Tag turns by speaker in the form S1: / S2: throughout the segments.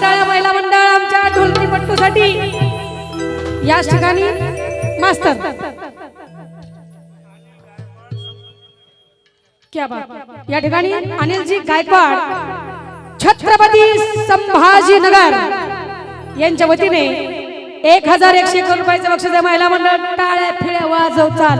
S1: टाळ्या महिला मंडळ आमच्या ढोलकी पट्टूसाठी याच ठिकाणी मास्तर. क्या बात. या ठिकाणी अनिलजी गायकवाड छत्रपती संभाजीनगर यांच्या वतीने एक हजार एकशे एक रुपयाचं बक्षीस महिला मंडळ. टाळ्या फिळ्या वाजव चाल.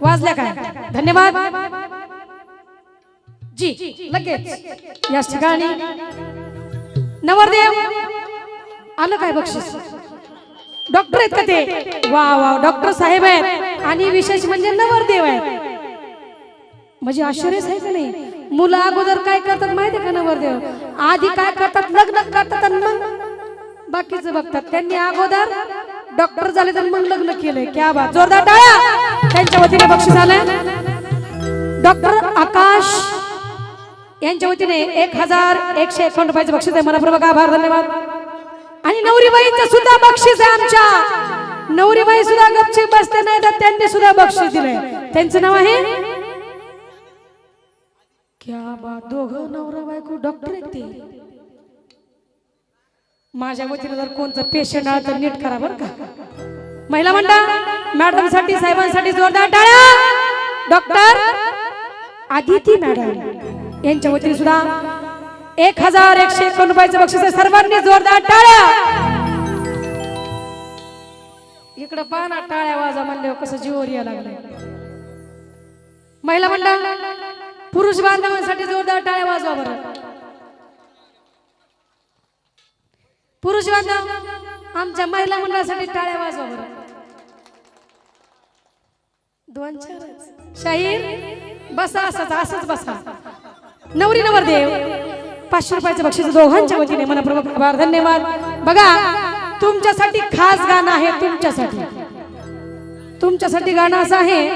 S1: वाजल्या काय? धन्यवाद. जी लगेच. याच ठिकाणी नवरदेव आलं काय बक्षीस? डॉक्टर आहेत का ते? वा वा डॉक्टर साहेब आहेत. आणि विशेष म्हणजे नवरदेव आहेत. म्हणजे आश्चर्यच आहे का नाही? मुलं अगोदर काय करतात माहिती आहे का नवरदेव? आधी काय करतात? लग्न करतात आणि मग बाकीचं बघतात. त्यांनी अगोदर डॉक्टर झाले तर मग लग्न केलंय. क्या बात. जोरदार टाळ्या. त्यांच्या वतीने बक्षीस आलंय. डॉक्टर आकाश यांच्या वतीने एक हजार एकशे एकावन्न रुपयाचं बक्षीस आहे मनपूर्वक आभार धन्यवाद. आणि नवरीबाईंचं सुद्धा बक्षीस आहे आमच्या. नवरीबाई सुद्धा गपचीप बसते नाही तर त्यांनी सुद्धा बक्षीस दिलंय. त्यांचं नाव आहे? क्या बात दोघं नवरा बायको डॉक्टर आहेत ते. माझ्या वतीने जर कोणतं पेशंट आलं तर नीट करा बरं का. महिला मंडळ मॅडमसाठी साहेबांसाठी जोरदार टाळ्या. डॉक्टर आदिती मॅडम यांच्या वतीने सुद्धा एक हजार एकशे एकोण रुपयाचं बक्षीस सर्वांनी जोरदार टाळ्या. इकडं पाना टाळ्या वाजा म्हणल्यावर कसं जीवर या लागलं महिला म्हणलं पुरुष बांधवांसाठी जोरदार टाळ्या वाजवा बरं. पुरुष बांधव आमच्या महिला मंडळासाठी टाळ्या वाजवा बरं. दोन चार शाहीर बसा असंच असंच बसा. नवरी नवरदेव पाचशे रुपयाचं बक्षीस दोघांच्या वतीने मनप्रमुख आभार धन्यवाद. बघा तुमच्यासाठी खास गाणं आहे तुमच्यासाठी. तुमच्यासाठी गाणं असं आहे.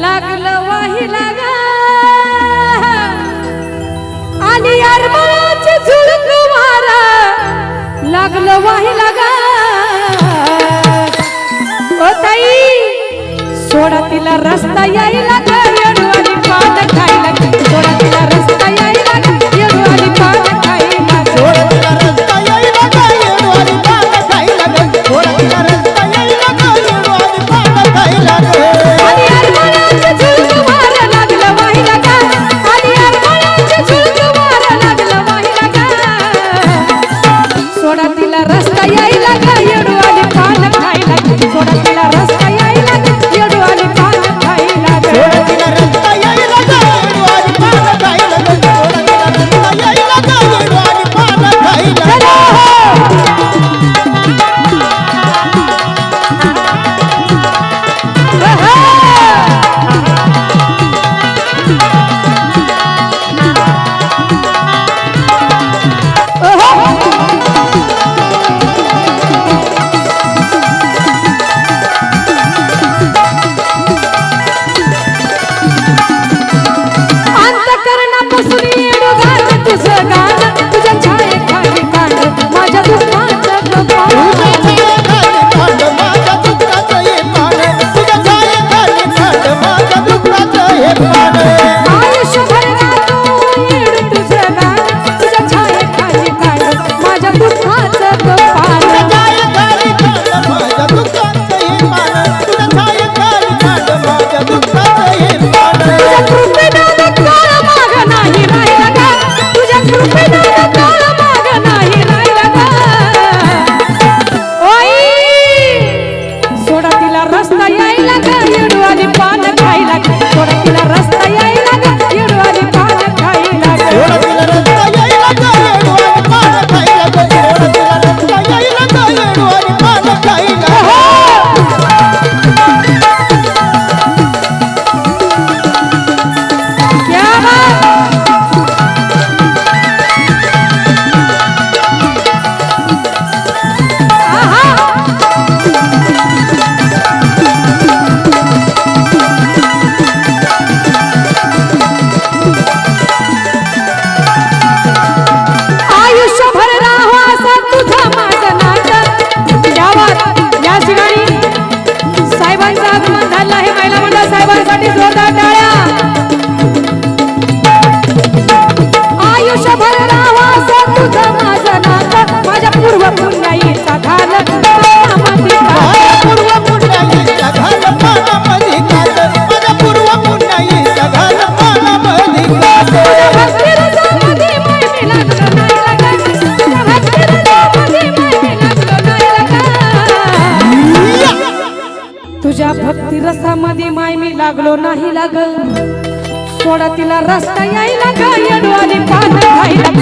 S1: लागलं आणि लागलं वाही लागा
S2: थोडा
S1: तिला रस्ता यायला रसामध्ये माय मी लागलो नाही लाग. सोडा तिला रस्ता यायला
S2: गायडू आणि पान खायला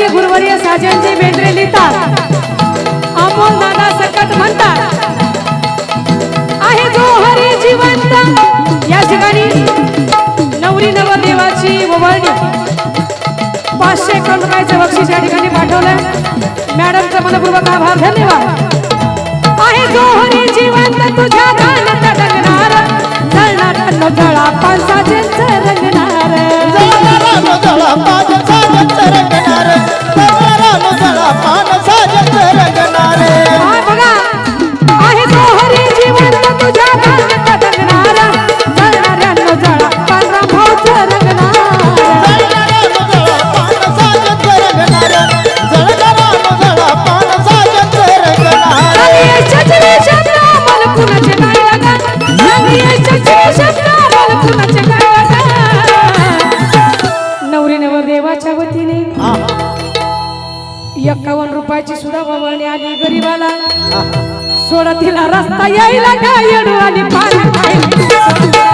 S1: आदरणीय गुरुवर्य साजनजी बेंद्रे लिहितात. अमोल दादा सकट म्हणतात. आहे जो हरी जिवंत या ठिकाणी नवरी नवदेवाची ओवळणी पाचशे एकावन्न रुपयाचं बक्षीस या ठिकाणी पाठवलं मॅडमचा मनपूर्वक आभार धन्यवाद. आहे जो हरी जिवंत तुझ्या रानोधळा पावसा ज्यांचा रंगणार.
S2: रानोधळा पावसा ज्यांचा रंगणार.
S1: रानोधळा पावसा सोडतीला रस्ता यायला गायडू आणि पाणी